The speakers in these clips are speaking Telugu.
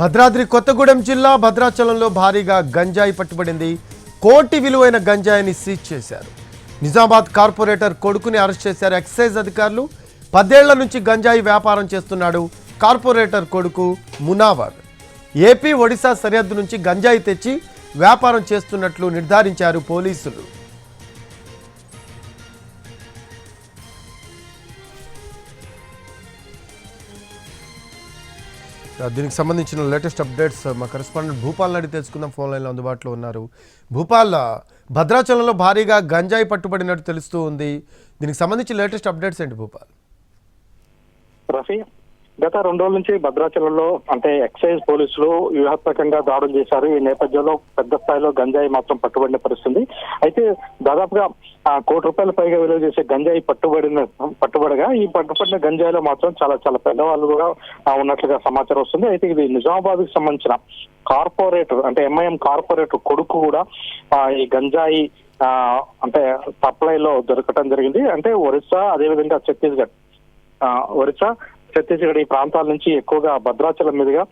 భద్రాద్రి కొత్తగూడెం జిల్లా భద్రాచలంలో భారీగా గంజాయి పట్టుబడింది. కోటి విలువైన గంజాయిని సీజ్ చేశారు. నిజామాబాద్ కార్పొరేటర్ కొడుకుని అరెస్ట్ చేశారు ఎక్సైజ్ అధికారులు. పదేళ్ళ నుంచి గంజాయి వ్యాపారం చేస్తున్నాడు కార్పొరేటర్ కొడుకు మునావర్. ఏపీ ఒడిశా సరిహద్దు నుంచి గంజాయి తెచ్చి వ్యాపారం చేస్తున్నట్లు నిర్ధారించారు పోలీసులు. దీనికి సంబంధించిన లేటెస్ట్ అప్డేట్స్ మా కరెస్పాండెంట్ భూపాల్ అడిగి తెలుసుకుందాం. ఫోన్ లైన్లో అందుబాటులో ఉన్నారు. భూపాల్ భద్రాచలంలో భారీగా గంజాయి పట్టుబడినట్టు తెలుస్తూ ఉంది. దీనికి సంబంధించి లేటెస్ట్ అప్డేట్స్ ఏంటి భూపాల్? రఫీ గత రెండు రోజుల నుంచి భద్రాచలంలో అంటే ఎక్సైజ్ పోలీసులు వ్యూహాత్మకంగా దాడులు చేశారు. ఈ నేపథ్యంలో పెద్ద స్థాయిలో గంజాయి మాత్రం పట్టుబడిన పరిస్థితి. అయితే దాదాపుగా కోటి రూపాయల పైగా విలువ చేసే గంజాయి పట్టుబడిన పట్టుబడగా ఈ పట్టుబడిన గంజాయిలో మాత్రం చాలా చాలా పెద్దవాళ్ళు కూడా ఉన్నట్లుగా సమాచారం వస్తుంది. అయితే ఇది నిజామాబాద్కి సంబంధించిన కార్పొరేటర్ అంటే ఎంఐఎం కార్పొరేటర్ కొడుకు కూడా ఈ గంజాయి ఆ, అంటే సప్లైలో దొరకటం జరిగింది. అంటే ఒరిస్సా అదేవిధంగా ఛత్తీస్గఢ్ ఆ, ఒరిస్సా ఛత్తీస్గఢ్ ఈ ప్రాంతాల నుంచి ఎక్కువగా భద్రాచలం మీదుగా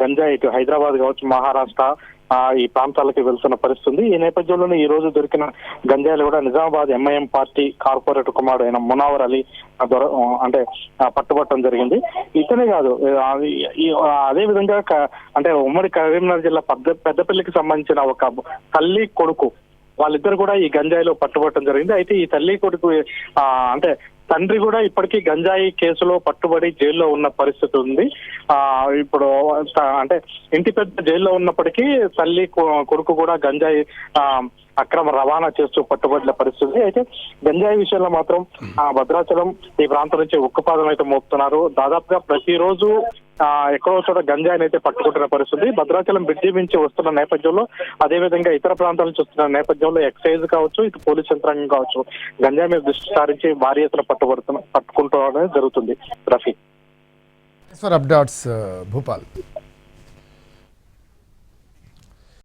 గంజాయి ఇటు హైదరాబాద్ కావచ్చు మహారాష్ట్ర ఆ, ఈ ప్రాంతాలకి వెళ్తున్న పరిస్థితి ఉంది ఈ నేపథ్యంలోనే ఈ రోజు దొరికిన గంజాయిలు కూడా నిజామాబాద్ ఎంఐఎం పార్టీ కార్పొరేటర్ కుమారుడు అయిన మునావర్ అలీ దొర అంటే పట్టుబట్టడం జరిగింది. ఇతనే కాదు అదే విధంగా అంటే ఉమ్మడి కరీంనగర్ జిల్లా పెద్ద పెద్దపల్లికి సంబంధించిన ఒక తల్లి కొడుకు వాళ్ళిద్దరు కూడా ఈ గంజాయిలో పట్టుబట్టడం జరిగింది. అయితే ఈ తల్లి కొడుకు అంటే తండ్రి కూడా ఇప్పటికీ గంజాయి కేసులో పట్టుబడి జైల్లో ఉన్న పరిస్థితి ఉంది. ఆ ఇప్పుడు అంటే ఇంటి పెద్ద జైల్లో ఉన్నప్పటికీ తల్లి కొడుకు కూడా గంజాయి ఆ అక్రమ రవాణా చేస్తూ పట్టుబడిన పరిస్థితి. అయితే గంజాయి విషయంలో మాత్రం ఆ భద్రాచలం ఈ ప్రాంతం నుంచి ఉక్కుపాదం అయితే మోపుతున్నారు. దాదాపుగా ప్రతిరోజు ఎక్కడో చోట గంజాయిని అయితే పట్టుకుంటున్న పరిస్థితి. భద్రాచలం బ్రిడ్జి నుంచి వస్తున్న నేపథ్యంలో అదేవిధంగా ఇతర ప్రాంతాల నుంచి వస్తున్న నేపథ్యంలో ఎక్సైజ్ కావచ్చు ఇటు పోలీస్ యంత్రాంగం కావచ్చు గంజాయి మీద దృష్టి సారించి భారీ ఎత్తున పట్టుబడుతున్న పట్టుకుంటూ జరుగుతుంది. రఫీ. For updates Bhupal